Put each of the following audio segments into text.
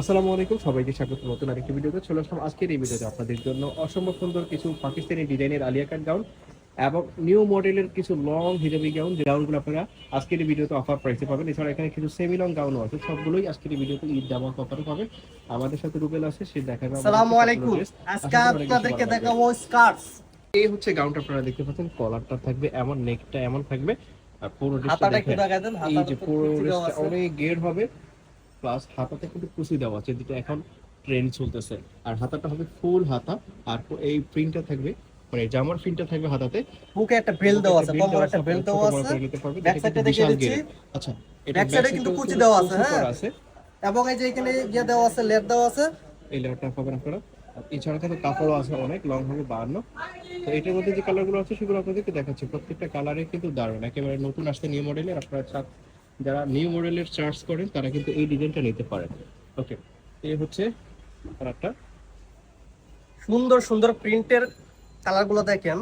আসসালামু আলাইকুম সবাইকে স্বাগত। নতুন আরেকটি ভিডিওতে চলে আসলাম। আজকের এই ভিডিওতে আপনাদের জন্য অসম্ভব সুন্দর কিছু পাকিস্তানি ডিজাইনের আলিয়া কাট গাউন এবং নিউ মডেলের কিছু লং হিজাবি গাউন। যে গাউনগুলো আপনারা আজকের এই ভিডিওতে অফার প্রাইসে পাবেন এছাড়া এখানে কিছু সেমি লং গাউনও আছে। সবগুলোই আজকের এই ভিডিওতে ঈদ জামাত অফারে পাবেন। আমাদের সাথে রুবেল আছে সে দেখাবে আসসালামু আলাইকুম। আজকে আপনাদেরকে দেখাবো স্কার্টস এই হচ্ছে গাউনটা আপনারা দেখতে পাচ্ছেন কলারটা থাকবে এমন নেকটা এমন থাকবে। আর পুরো একটু দেখেন। এই যে পুরো। অনেক গের হবে। প্লাস হাতাতে কিন্তু কুচি দেওয়া আছে যেটা এখন ট্রেন্ড চলতেছে। আর হাতাটা হবে ফুল হাতা আর এই প্রিন্টটা থাকবে মানে জামার প্রিন্টটা থাকবে হাতাতে। বুকে একটা বেল দেওয়া আছে কোমরে একটা বেল দেওয়া আছে। ব্যাক সাইডে দেখিয়ে দিচ্ছি আচ্ছা এটা side এ কিন্তু কুচি দেওয়া আছে, হ্যাঁ। এবং এই যে এখানে ইয়ে দেওয়া আছে লেট দেওয়া আছে। এই লেয়ারটা পাবেন আপনারা। এছাড়া কিন্তু কাপড়ও আছে অনেক লং হবে বাহান্ন। তো এটার মধ্যে যে কালারগুলো আছে সেগুলো আপনাদেরকে দেখাচ্ছি। প্রত্যেকটা কালারে কিন্তু দারুণ। একেবারে নতুন আসছে নিউ মডেলের আপনারা যারা নিউ মডেলের চার্জ করেন তারা কিন্তু এই ডিজাইনটা নিতে পারেন। ওকে এই হচ্ছে কালারটা সুন্দর সুন্দর প্রিন্টের কালারগুলো দেখেন।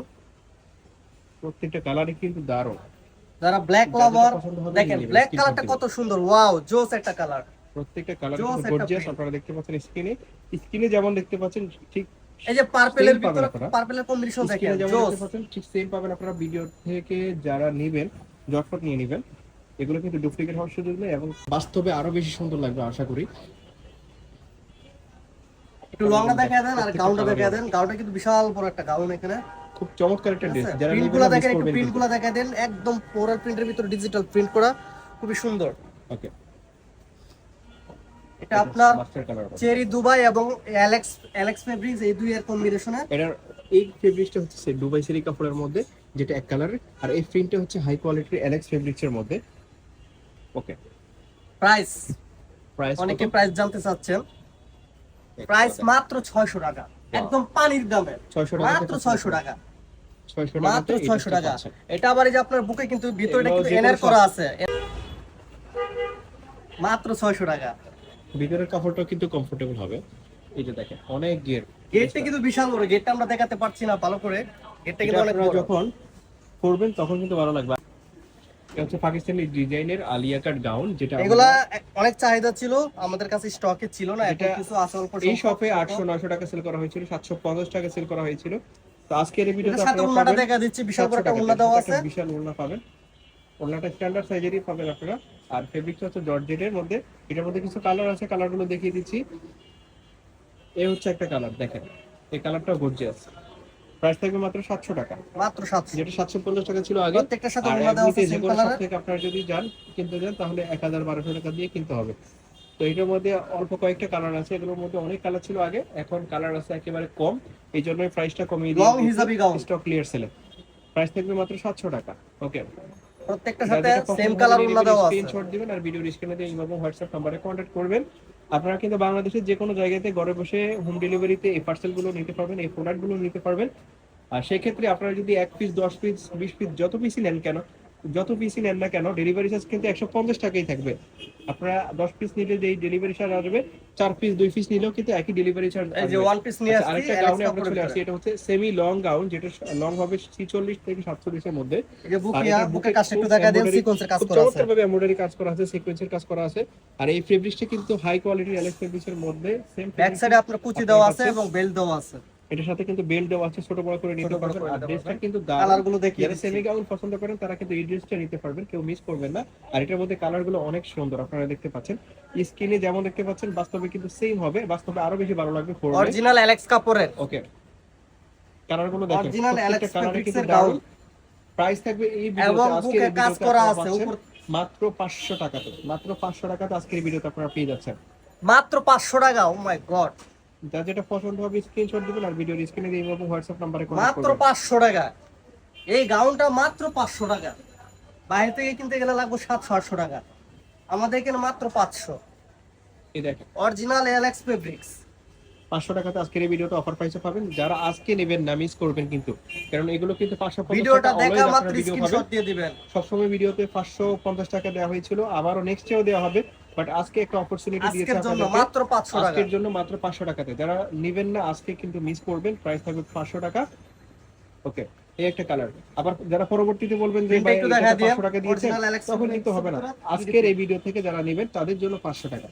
প্রত্যেকটা কালারই কিন্তু দারুণ। যারা ব্ল্যাক লাভার দেখেন ব্ল্যাক কালারটা কত সুন্দর। ওয়াও জোস একটা কালার প্রত্যেকটা কালার গর্জিয়াস আপনারা দেখতে পাচ্ছেন স্ক্রিনে স্ক্রিনে যেমন দেখতে পাচ্ছেন ঠিক এই যে পার্পেলের ভিতরে আপনারা। কম্বিনেশন দেখেন জোস দেখতে পাচ্ছেন ঠিক সেম পাবেন আপনারা ভিডিও থেকে যারা নেবেন জটফট নিয়ে নেবেন। এগুলো কিন্তু ডুপ্লিকেট হওয়ার সুযোগ নেই এবং বাস্তবে আরও বেশি সুন্দর লাগবে আশা করি। একটু লংটা দেখায় দেন আর গাউনটা দেখায় দেন। গাউনটা কিন্তু বিশাল বড় একটা গাউন এখানে। খুব চমৎকার একটা ড্রেস যারা প্রিন্ট নেবেনগুলা না miss দেখেন একটু করবেন প্রিন্টগুলা দেখায় দেন। একদম পোরাল প্রিন্টের ভিতরে ডিজিটাল প্রিন্ট করা। খুবই সুন্দর। ওকে এটা আপনার কালার চেরি দুবাই এবং অ্যালেক্স অ্যালেক্স ফেব্রিক্স এই দুই এর কম্বিনেশনে এটার এই ফেব্রিক্সটা হচ্ছে দুবাই সেরি কাপড়ের মধ্যে যেটা এক কালারের আর এই প্রিন্টটা হচ্ছে হাই কোয়ালিটির অ্যালেক্স ফেব্রিক্সের মধ্যে। ওকে প্রাইস প্রাইস অনেকে প্রাইস জানতে চাচ্ছেন। প্রাইস মাত্র 600 টাকা। একদম পানির দামে। 600 টাকা মাত্র 600 টাকা। মাত্র 600 টাকা। এটা আবার এই যে আপনার বুকে কিন্তু ভিতরে কিন্তু এনআর করা আছে। মাত্র 600 টাকা। ভিতরের কাপড়টা কিন্তু কমফোর্টেবল হবে। এই যে দেখেন অনেক গিয়ার গেটটা কিন্তু বিশাল বড়। গেটটা আমরা দেখাতে পারছি না ভালো করে। গেটটা কিন্তু অনেক যখন পরবেন তখন কিন্তু ভালো লাগবে। হচ্ছে পাকিস্তানি ডিজাইনের আলিয়া কাট গাউন যেটা এগুলা অনেক চাহিদা ছিল আমাদের কাছে স্টকে ছিল না এটা- কিছু আছে অল্প এই শপে আটশো নয়শো টাকা সেল করা হয়েছিল সাতশো পঞ্চাশ টাকা সেল করা হয়েছিল। তো আজকের এই ভিডিওতে আপনারা পাবেন দেখা দিচ্ছি বিশাল বড় একটা। উন্না দেওয়া আছে। বিশাল উন্না পাবেন। ওনাটা স্ট্যান্ডার্ড সাইজেরই পাবেন আপনারা। আর ফেব্রিকটা হচ্ছে জর্জেটের মধ্যে। এটার মধ্যে কিছু কালার আছে কালারগুলো দেখিয়ে দিচ্ছি। এই হচ্ছে একটা কালার দেখেন। এই কালারটা গর্জিয়াস প্রাইস থাকবে মাত্র সাতশো টাকা। মাত্র 700 যেটা সাতশো পঞ্চাশ টাকা ছিল আগে। প্রত্যেকটার সাথে দেওয়া আছে সেম থেকে আপনারা যদি যান কিনতে যান তাহলে এক হাজার বারোশো টাকা দিয়ে কিনতে হবে। তো এটার মধ্যে অল্প কয়েকটা কালার আছে। এগুলোর মধ্যে অনেক কালার ছিল আগে। এখন কালার আছে একেবারে কম। এই জন্যই প্রাইসটা কমিয়ে লং হিসাবি গাউন স্টক ক্লিয়ার সেলে প্রাইস থাকবে মাত্র সাতশো টাকা। ওকে প্রত্যেকটার সাথে সেম কালার দেওয়া আছে। স্ক্রিনশট দিবেন আর ভিডিও স্ক্রিনে দিয়ে ইমো হোয়াটসঅ্যাপ নাম্বারে কন্ট্যাক্ট করবেন। আপনারা কিন্তু বাংলাদেশের যে কোনো জায়গাতে ঘরে বসে হোম ডেলিভারিতে এই পার্সেলগুলো নিতে পারবেন, এই প্রোডাক্টগুলো নিতে পারবেন। আর সেক্ষেত্রে আপনারা যদি এক পিস দশ পিস বিশ পিস যত পিসই নেন কেন যত পিসই নেন না কেন ডেলিভারি চার্জ কিন্তু একশো পঞ্চাশ টাকাই থাকবে। আপনারা দশ পিস নিলে যেই ডেলিভারি চার্জ আসবে চার পিস দুই পিস নিলেও কিন্তু একই ডেলিভারি চার্জ ওয়ান পিস নিয়ে আরেকটা গাউনে আমরা চলে আসছি এটা হচ্ছে সেমি লং গাউন যেটা লং হবে ছিচল্লিশ থেকে সাতচল্লিশের মধ্যে। এই যে আর বুকিয়া এটার বুকে বুকে কাজটা একটু দেখা দেন সিকোয়েন্সের কাজ করা আছে। চমৎকারভাবে এমব্রয়ডারি কাজ করা আছে সিকোয়েন্সের কাজ করা আছে। আর এই ফেব্রিকটা কিন্তু হাই কোয়ালিটির অ্যালেক্স ফেব্রিক্সের মধ্যে সেম ব্যাক সাইডে আপনার কুচি দেওয়া আছে এবং বেল্ট দেওয়া আছে। এটার সাথে কিন্তু বেল্ট দেওয়া আছে ছোট বড় করে নিতে পারবেন। আর ড্রেসটা কিন্তু কালারগুলো দেখিয়ে যারা সেমি গাউন পছন্দ করেন তারা কিন্তু এই ড্রেসটা নিতে পারবেন। কেউ মিস করবেন না। আর এটার মধ্যে কালারগুলো অনেক সুন্দর আপনারা দেখতে পাচ্ছেন। স্ক্রিনে যেমন দেখতে পাচ্ছেন বাস্তবে কিন্তু সেম হবে। বাস্তবে আরও বেশি ভালো লাগবে অরিজিনাল অ্যালেক্স কাপড়ের ওকে কালারগুলো দেখেন। কিন্তু এর দারুণ। gown। প্রাইস থাকবে এই এবং বুকে কাজ করা আছে। উপর মাত্র 500 টাকাতে। মাত্র 500 টাকাতে আজকের ভিডিওতে আপনারা পেয়ে যাচ্ছেন। মাত্র 500 টাকা ও মাই গড যার যেটা পছন্দ হবে স্ক্রিনশট দিবেন আর ভিডিওর স্ক্রিনে দিয়ে এবং হোয়াটসঅ্যাপ নাম্বারে কন্টাক্ট মাত্র 500 টাকা। এই গাউনটা মাত্র 500 টাকা। বাইরে থেকে কিনতে গেলে লাগবে 700 800 টাকা। আমাদের এখানে মাত্র 500 এই দেখেন। অরিজিনাল অ্যালেক্স ফেব্রিক্স 500 টাকাতে আজকের এই ভিডিওতে অফার প্রাইসে পাবেন। যারা আজকে নেবেন না মিস করবেন কিন্তু। কারণ এগুলো কিন্তু 550 ভিডিওটা দেখা মাত্র স্ক্রিনশট দিয়ে দিবেন। সবসময় ভিডিওতে 550 টাকা দেওয়া হয়েছিল। আবারও নেক্সট ডেও দেওয়া হবে। বাট আজকে একটা অপরচুনিটি দিয়েছে জন্য মাত্র 500 টাকা। আজকের জন্য মাত্র 500 টাকাতে। যারা নেবেন না আজকে কিন্তু মিস করবেন। প্রাইস থাকবে 500 টাকা। ওকে এই একটা কালার আবার যারা পরবর্তীতে বলবেন যে ভাই একটু এটা দেখা দিয়ে, 500 টাকা দিয়েছে তখন কিন্তু হবে না। আজকের এই ভিডিও থেকে যারা নেবেন তাদের জন্য 500 টাকা।